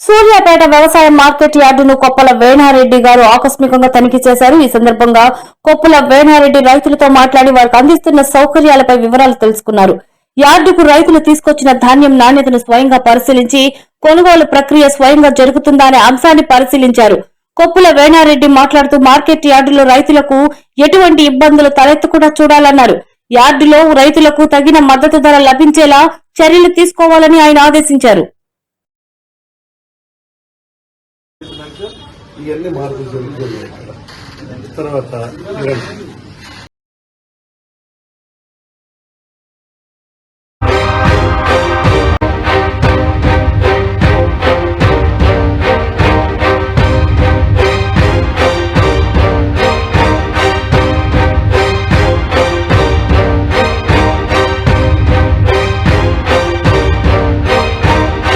సూర్యాపేట వ్యవసాయ మార్కెట్ యార్డును కొప్పల వేణారెడ్డి గారు ఆకస్మికంగా తనిఖీ చేశారు. ఈ సందర్భంగా కొప్పల వేణారెడ్డి రైతులతో మాట్లాడి వారికి అందిస్తున్న సౌకర్యాలపై వివరాలు తెలుసుకున్నారు. యార్డుకు రైతులు తీసుకొచ్చిన ధాన్యం నాణ్యతను స్వయంగా పరిశీలించి కొనుగోలు ప్రక్రియ స్వయంగా జరుగుతుందా అనే అంశాన్ని పరిశీలించారు. కొప్పుల వేణారెడ్డి మాట్లాడుతూ మార్కెట్ యార్డులో రైతులకు ఎటువంటి ఇబ్బందులు తలెత్తకుండా చూడాలన్నారు. యార్డులో రైతులకు తగిన మద్దతు ధర లభించేలా చర్యలు తీసుకోవాలని ఆయన ఆదేశించారు. ఇవన్నీ మార్పులు జరుగుతున్నాయి. తర్వాత